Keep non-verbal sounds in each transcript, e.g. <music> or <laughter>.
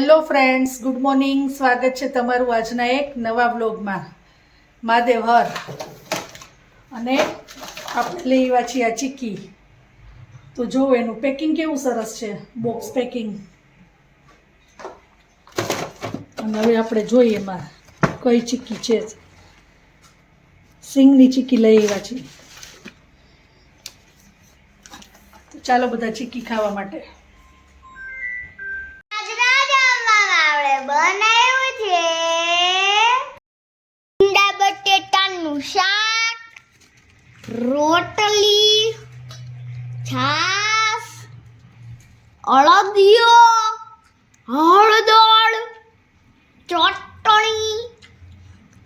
Hello friends good morning સ્વાગત છે તમારું આજના એક નવા બ્લોગમાં મહાદેવ, હર. અને આપણે લઈ આવ્યા છીએ આ ચીક્કી. તો જુઓ એનું પેકિંગ કેવું સરસ છે? બોક્સ પેકિંગ અને હવે આપણે જોઈએ એમાં કઈ ચીક્કી છે. સિંગની ચીક્કી લઈ આવ્યા છીએ. ચાલો બધા ચીક્કી ખાવા માટે. રોટલી છાસ અળદિયો હળદર ચટણી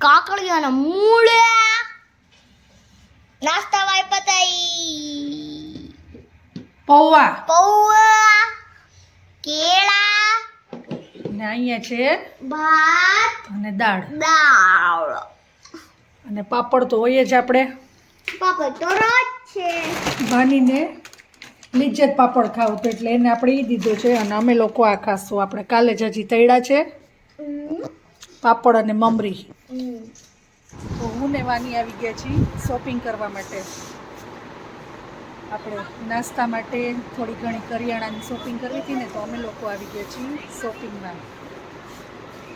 કાકડીઓના મૂળા નાસ્તા વાય પતાઈ પૌવા. પૌવા કેળા ને અહીંયા છે ભાત અને દાળ. દાળ અને પાપડ તો હોય જ આપણે. પાપડ તો રોજ છે. ભાનીને લિજ્જત પાપડ ખાવું તો એટલે એને આપણે એ દીધો છે અને અમે લોકો આ ખાશું. આપણે કાલે જ હજી તૈડા છે. પાપડ અને મમરી. તો હું ને વાની આવી ગયા છીએ શોપિંગ કરવા માટે. આપણે નાસ્તા માટે થોડી ઘણી કરિયાણાની શોપિંગ કરવી હતી ને તો અમે લોકો આવી ગયા છીએ શોપિંગમાં.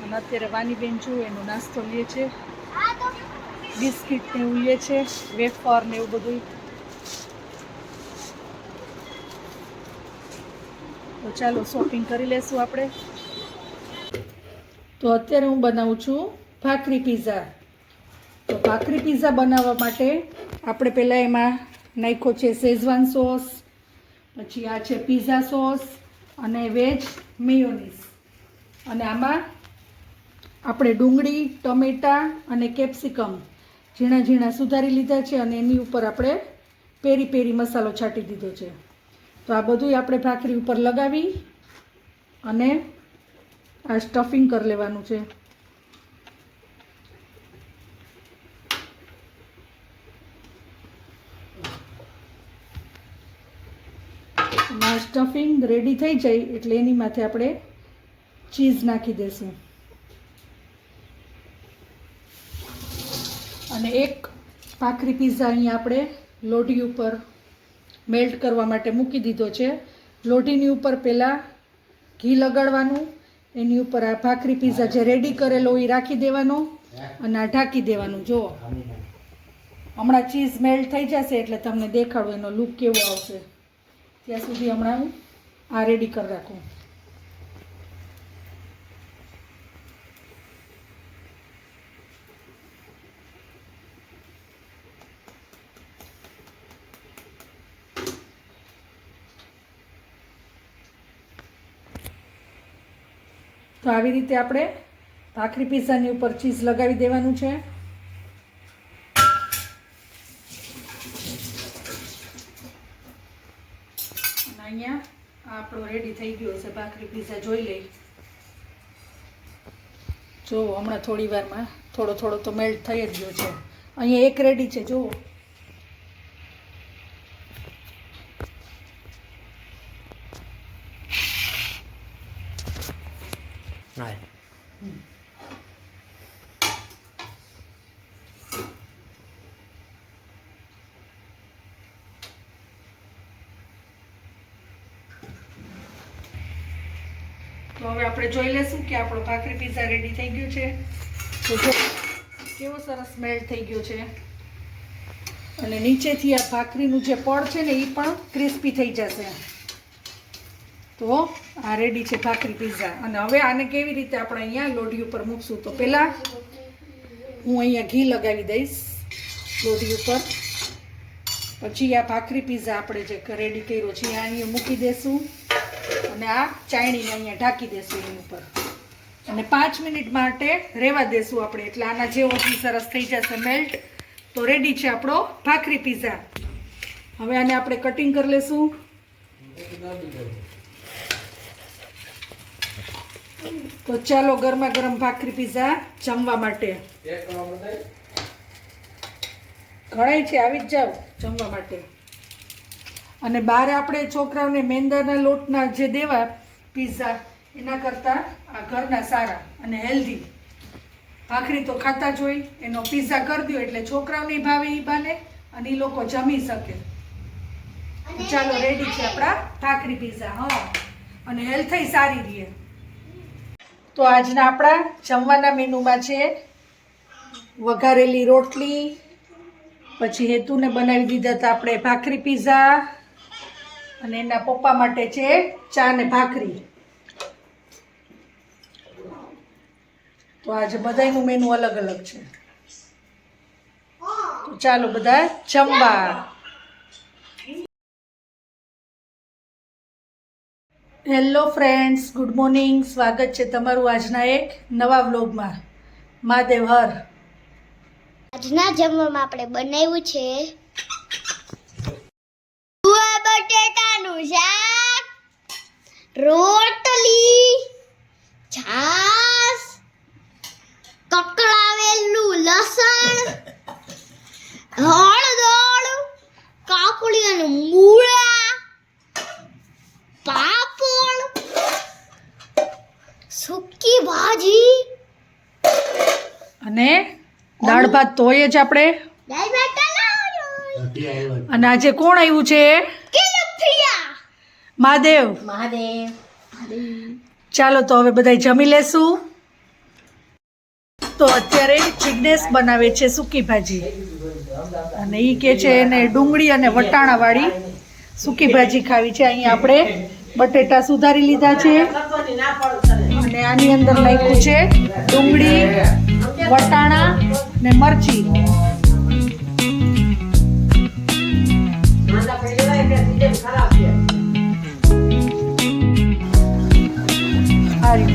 અને અત્યારે વાની બેન જો એનો નાસ્તો લે છે. બિસ્કિટ ને એવું લે છે, વેફર ને એવું બધું તો ચાલો શોપિંગ કરી લેશું આપણે. તો અત્યારે હું બનાવું છું ભાખરી પીઝા તો ભાખરી પીઝા બનાવવા માટે આપણે પહેલાં એમાં નાખ્યો છે શેઝવાન સોસ, પછી આ છે પીઝા સોસ અને વેજ મેયોનીઝ અને આમાં આપણે ડુંગળી, ટમેટાં અને કેપ્સિકમ ઝીણા ઝીણા સુધારી લીધા છે અને એની ઉપર આપણે પેરી પેરી મસાલો છાંટી દીધો છે. તો આ બધું આપણે ભાખરી ઉપર લગાવી અને આ સ્ટફિંગ કરી લેવાનું છે. સ્ટફિંગ રેડી થઈ જાય એટલે એની માથે આપણે ચીઝ નાખી દઈશું અને એક ભાખરી પીઝા અહીંયા આપણે લોઢી ઉપર મેલ્ટ કરવા માટે મૂકી દીધો છે. લોઢીની ઉપર પહેલાં ઘી લગાડવાનું, એની ઉપર આ ભાખરી પીઝા જે રેડી કરેલો એ રાખી દેવાનો અને આ ઢાંકી દેવાનું. જુઓ. હમણાં ચીઝ મેલ્ટ થઈ જશે એટલે તમને દેખાડું એનો લુક કેવો આવશે. ત્યાં સુધી હમણાં હું આ રેડી કરી રાખું. તો આવી રીતે આપણે ભાખરી પીસાની ઉપર ચીઝ લગાવી દેવાનું છે. અહીંયા આપણો રેડી થઈ ગયો છે ભાખરી પીઝા, જોઈ લઈ. જો હમણાં થોડી વારમાં થોડો થોડો તો મેલ્ટ થઈ જ ગયો છે. અહીંયા એક રેડી છે, જુઓ. તો હવે આપણે જોઈ લેશું કે આપણો ભાખરી પીઝા રેડી થઈ ગયો છે. તો કેવો સરસ મેલ્ટ થઈ ગયો છે. અને નીચેથી આ ભાખરીનું જે પડ છે ને, એ પણ ક્રિસ્પી થઈ જશે. તો આ રેડી છે ભાખરી પીઝા અને હવે આને કેવી રીતે આપણે અહીંયા લોઢી ઉપર મૂકશું? તો પહેલાં હું અહીંયા ઘી લગાવી દઈશ લોઢી ઉપર. પછી આ ભાખરી પીઝા આપણે જે રેડી કર્યો છે અહીંયા મૂકી દેશું. અને આ ચાયણીને અહીંયા ઢાંકી દેશું એની ઉપર. અને પાંચ મિનિટ માટે રહેવા દેશું આપણે. એટલે આના જેવો સરસ થઈ જશે મેલ્ટ તો રેડી છે આપણો ભાખરી પીઝા હવે આને આપણે કટિંગ કરી લેશું. તો ચાલો ગરમા ગરમ ભાખરી પીઝા જમવા માટે. ઘણાય છે આવી જ જાઓ જમવા માટે. અને બહાર આપણે છોકરાઓને મેંદાના લોટના જે દેવા પીઝા એના કરતાં આ ઘરના સારા અને હેલ્ધી ભાખરી તો ખાતા જ હોય, એનો પીઝા કરી દો એટલે છોકરાઓને ભાવે એ બાને અને એ લોકો જમી શકે. ચાલો રેડી છે આપણા ભાખરી પીઝા હા. અને હેલ્થ સારી રહે. તો આજના આપણા જમવાના મેનુમાં છે વઘારેલી રોટલી, પછી હેતુને બનાવી દીધા હતા આપણે ભાખરી પીઝા અને એના પપ્પા માટે છે ચા ને ભાખરી. તો આજે બધાનું મેનુ અલગ અલગ છે. ચાલો બધા જમવા હેલો ફ્રેન્ડ્સ ગુડ મોર્નિંગ સ્વાગત છે તમારું આજના એક નવા વ્લોગમાં મહાદેવ હર. આજના જમવામાં આપણે બનાવ્યું છે ગુવાર બટેટાનું શાક રોટલી છાસ કકડાવેલું લસણ હળદર કાકડી અને મૂળા પાપડ સૂકી ભાજી. અને દાળ ભાત તોય જ આપણે દાળ ભાત અને આજે કોણ આવ્યું છે? મહાદેવ. મહાદેવ. ચાલો તો હવે બધા જમી લેશું. તો અત્યારે જિજ્ઞેશ બનાવે છે સૂકી ભાજી. અને એ કે છે એને ડુંગળી અને વટાણાવાળી સૂકી ભાજી ખાવી છે. અહીંયા આપણે બટેટા સુધારી લીધા છે. અને આની અંદર નાખ્યું છે ડુંગળી વટાણા ને મરચી.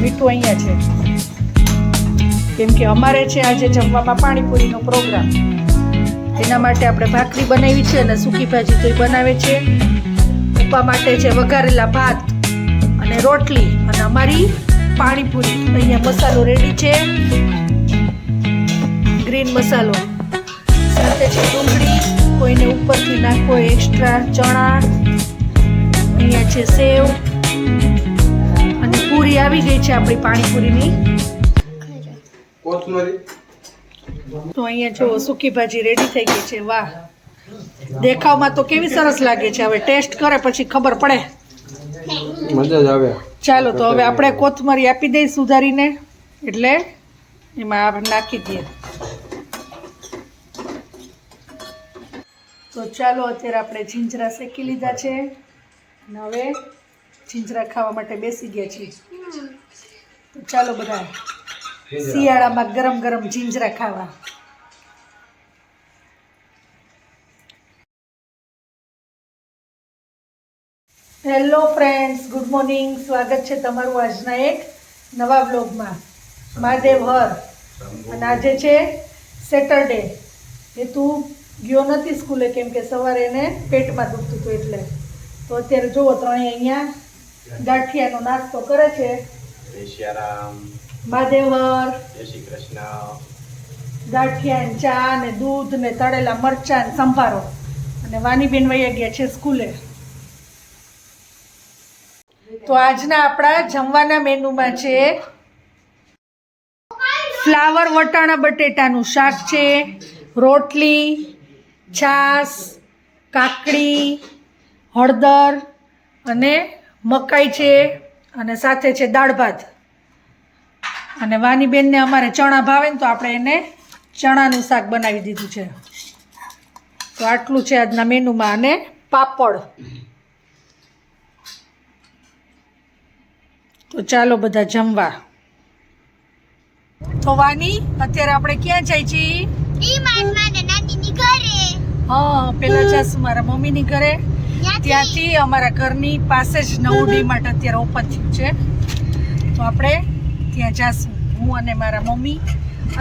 મીઠું અહીંયા છે. કેમ કે અમારે છે આજે જમવામાં પાણીપુરીનો પ્રોગ્રામ. એના માટે આપણે ભાખરી બનાવી છે અને સૂકી ભાજી તો બનાવે છે. ઉપા માટે છે વઘારેલા ભાત અને રોટલી અને અમારી પાણીપુરી. અહીંયા મસાલો રેડી છે. ગ્રીન મસાલો. સાથે છે ડુંગળી, કોઈને ઉપરથી નાખો એક્સ્ટ્રા ચણા. અહીંયા છે સેવ. પૂરી આવી ગઈ છે આપણી પાણીપુરીની. તો અહીંયા જો સૂકી ભાજી રેડી થઈ ગઈ છે વાહ. દેખાવમાં તો કેવી સરસ લાગે છે હવે ટેસ્ટ કરે પછી ખબર પડે. મજા જ આવે. ચાલો તો હવે આપણે કોથમરી આપી દઈ સુધારીને એટલે એમાં નાખી દઈએ. તો ચાલો અત્યારે આપણે જીંજરા શેકી લીધા છે. અને હવે જીંજરા ખાવા માટે બેસી ગયા છીએ. તો ચાલો બધા શિયાળામાં ગરમ ગરમ જીંજરા ખાવા. હેલો ફ્રેન્ડ્સ ગુડ મોર્નિંગ સ્વાગત છે તમારું આજના એક નવા બ્લોગમાં મહાદેવ હર. અને આજે છે સેટરડે એ તું ગયો નથી સ્કૂલે કેમ કે સવારે એને પેટમાં દુખતું હતું એટલે. તો અત્યારે જુઓ ત્રણેય અહીંયા ગાંઠિયાનો નાસ્તો કરે છે. જય સિયારામ જય શ્રી કૃષ્ણ. ગાંઠિયા ચા ને દૂધ ને તળેલા મરચાં ને સંભારો. અને વાનીબેન વૈયા ગયા છે સ્કૂલે. તો આજના આપણા જમવાના મેનુમાં છે ફ્લાવર વટાણા બટેટાનું શાક છે રોટલી છાસ કાકડી હળદર અને મકાઈ છે અને સાથે છે દાળ ભાત. અને વાનીબેનને અમારે ચણા ભાવે ને તો આપણે એને ચણાનું શાક બનાવી દીધું છે. તો આટલું છે આજના મેનુમાં અને પાપડ. તો ચાલો બધા જમવા. તો વાની અત્યારે આપણે ક્યાં જાય છીએ? હા પેલા જાસુ મારા મમ્મીની ઘરે. ત્યાંથી? અમારા ઘરની પાસે જ નવું ડીમાર્ટ અત્યારે ઓપન થયું છે. તો આપણે ત્યાં જાશું. હું અને મારા મમ્મી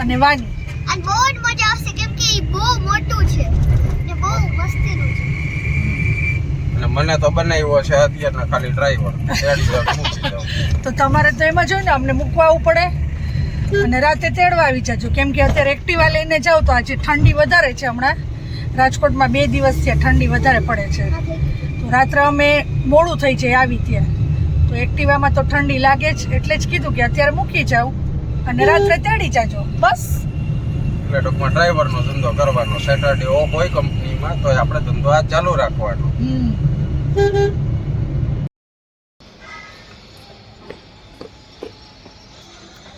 અને વાની અને બહુ જ મજા આવશે કેમ કે એ બહુ મોટું છે ને બહુ મસ્તીનું છે. અને મને તો બનાવ્યો છે અત્યારના ખાલી ડ્રાઈવર તો તમારે તો એમાં જ હોય ને અમને મૂકવા આવવું પડે. અને રાતે તેડવા આવી જજો. કેમ કે અત્યારે એક્ટિવા લઈને જાવ તો આજે ઠંડી વધારે છે હમણાં. રાજકોટમાં બે દિવસથી ઠંડી વધારે પડે છે. રાત્રે અમે મોડું થઈ જાય આવી ત્યાં તો એક્ટિવામાં તો ઠંડી લાગે જ એટલે જ કીધું કે અત્યારે મૂકી જાઉં અને રાત્રે તેડી જાજો. બસ. એટલે ટૂંકમાં ડ્રાઈવરનો ધંધો કરવાનો સેટરડે ઓફ હોય કંપનીમાં તો આપણે ધંધો આ ચાલુ રાખવાનો.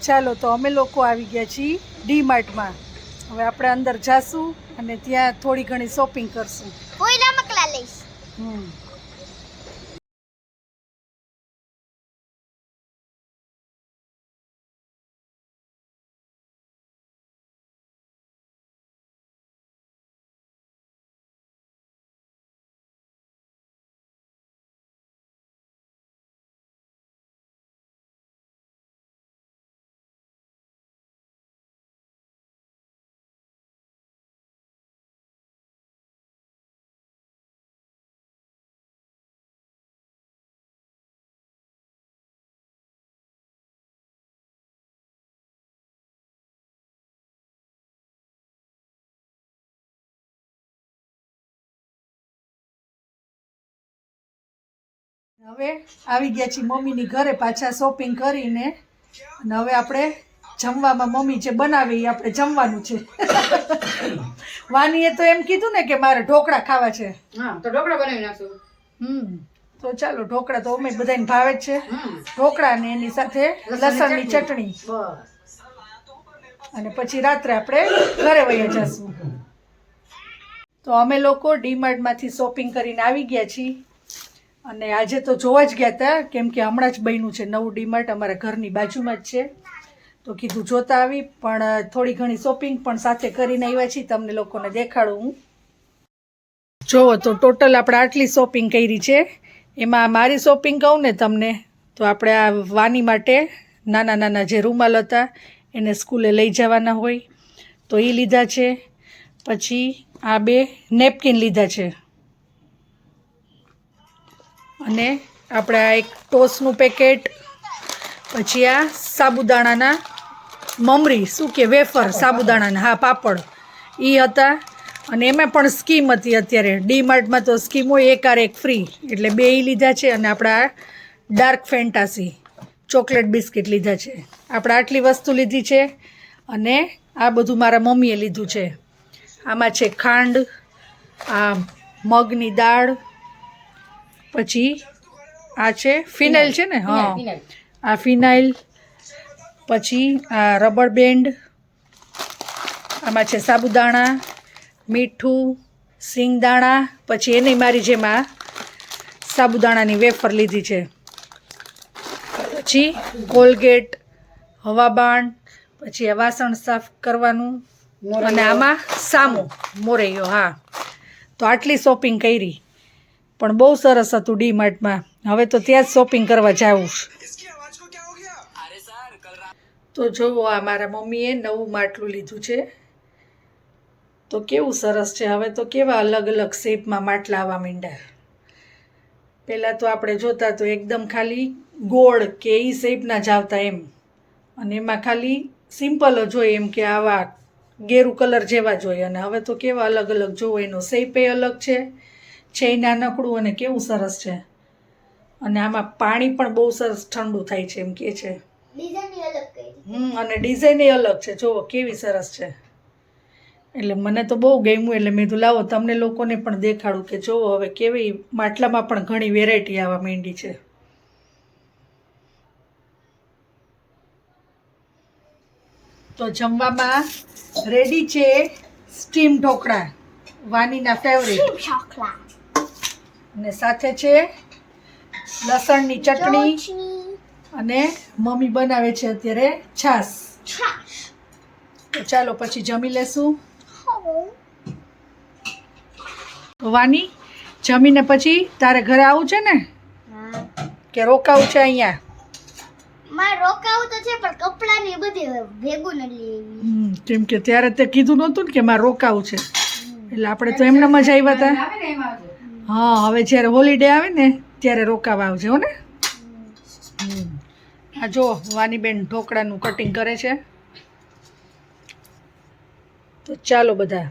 ચાલો તો અમે લોકો આવી ગયા છીએ ડી માર્ટમાં હવે આપણે અંદર જાશું અને ત્યાં થોડી ઘણી શોપિંગ કરશું. કોઈ રમકડા લઈશ. હમ. હવે આવી ગયા છીએ મમ્મીની ઘરે પાછા શોપિંગ કરીને. અને હવે આપણે જમવામાં મમ્મી જે બનાવે એ આપણે જમવાનું છે. <coughs> વાનીએ તો એમ કીધું ને કે મારે ઢોકળા ખાવા છે. હા તો ઢોકળા બનાવી નાખશું. હમ તો ચાલો ઢોકળા તો અમે બધાને ભાવે જ છે. ઢોકળા ને એની સાથે લસણની ચટણી. અને પછી રાત્રે આપણે ઘરે વયા જશું. તો અમે લોકો ડીમાર્ટમાંથી શોપિંગ કરીને આવી ગયા છીએ. અને આજે તો જોવા જ ગયા હતા કેમ કે હમણાં જ બન્યું છે નવું ડીમાર્ટ, અમારા ઘરની બાજુમાં જ છે. તો કીધું જોતા આવી, પણ થોડી ઘણી શોપિંગ પણ સાથે કરીને આવ્યા છીએ, તમને લોકોને દેખાડું હું. જોવો તો ટોટલ આપણે આટલી શોપિંગ કરી છે. એમાં મારી શોપિંગ કહું ને તમને, તો આપણે આ વાની માટે નાના નાના જે રૂમાલ હતા, એને સ્કૂલે લઈ જવાના હોય, તો એ લીધા છે. પછી આ બે નેપકિન લીધા છે. અને આપણે આ એક ટોસનું પેકેટ, પછી આ સાબુદાણાના મમરી, શું કે, વેફર, સાબુદાણાના, હા, પાપડ. એ હતા અને એમાં પણ સ્કીમ હતી અત્યારે. ડી માર્ટમાં તો સ્કીમ હોય એક આર એક ફ્રી. એટલે બે લીધા છે અને આપણા ડાર્ક ફેન્ટાસી, ચોકલેટ બિસ્કિટ લીધા છે. આપણે આટલી વસ્તુ લીધી છે અને આ બધું મારા મમ્મીએ લીધું છે. આમાં છે ખાંડ, આ મગની દાળ પછી આ છે ફિનાઇલ છે ને? હા. આ ફિનાઇલ પછી આ રબર બેન્ડ આમાં છે સાબુદાણા મીઠું સિંગદાણા પછી એની મારી જેમાં સાબુદાણાની વેફર લીધી છે. પછી કોલગેટ હવાબાણ પછી આ વાસણ સાફ કરવાનું અને આમાં સામો મોરૈયો હા. તો આટલી શોપિંગ કરી. પણ બહુ સરસ હતું ડી માર્ટમાં હવે તો ત્યાં જ શોપિંગ કરવા જાઉં તો જુઓ આ મારા મમ્મીએ નવું માટલું લીધું છે. તો કેવું સરસ છે. હવે તો કેવા અલગ અલગ શેપમાં માટલા આવવા માંડ્યા. પહેલાં તો આપણે જોતા તો એકદમ ખાલી ગોળ કે એ શેપના જ આવતા એમ. અને એમાં ખાલી સિમ્પલ જ હોય એમ કે આવા ગેરુ કલર જેવા જ હોય. અને હવે તો કેવા અલગ અલગ જોવો એનો શેપે અલગ છે. છે એ નાનકડું અને કેવું સરસ છે. અને આમાં પાણી પણ બહુ સરસ ઠંડુ થાય છે એમ કે છે. હમ અને ડિઝાઇન એ અલગ છે. જુઓ કેવી સરસ છે. એટલે મને તો બહુ ગમ્યું એટલે મેં લાવો તમને લોકોને પણ દેખાડું કે જુઓ હવે કેવી માટલામાં પણ ઘણી વેરાયટી આવવા માંડી છે. તો જમવામાં રેડી છે સ્ટીમ ઢોકળા વાનીના ફેવરેટ ચોકલા અને સાથે છે લસણની ચટણી અને મમ્મી બનાવે છે અત્યારે છાશ. છાશ. તો ચાલો પછી જમી લેશું. વાની જમીને પછી તારે ઘરે આવું છે ને? કે રોકાવું છે અહીંયા? મારે રોકાવું તો છે પણ કપડાં ને એ ભેગું નથી લેવી કેમ કે ત્યારે તે કીધું નહોતું ને કે મારે રોકાવું છે. એટલે આપણે તો એમને મજા આવ્યા હતા ને. હા હવે જ્યારે હોલિડે આવે ને ત્યારે રોકાવા આવજો ને. હમ. આ જો વાનીબેન ઢોકળાનું કટિંગ કરે છે. તો ચાલો બધા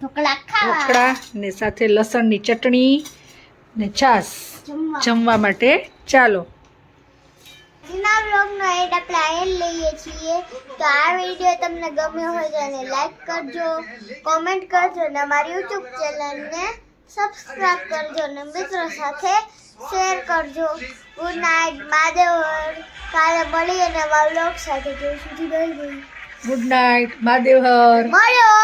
ઢોકળા ઢોકળા ને સાથે લસણની ચટણી ને છાસ જમવા. માટે ચાલો. આજના વ્લોગનો એડ આપણે અહીં લઈએ છીએ. તો આ વીડિયો તમને ગમ્યો હોય તો એને લાઈક કરજો કોમેન્ટ કરજો અને અમારી યુટ્યુબ ચેનલને સબસ્ક્રાઇબ કરજો અને મિત્રો સાથે શેર કરજો. ગુડ નાઇટ મહાદેવ કાલે મળીએ નવા વ્લોગ સાથે. ત્યાં સુધી ગુડ નાઇટ મહાદેવ હર મળ્યો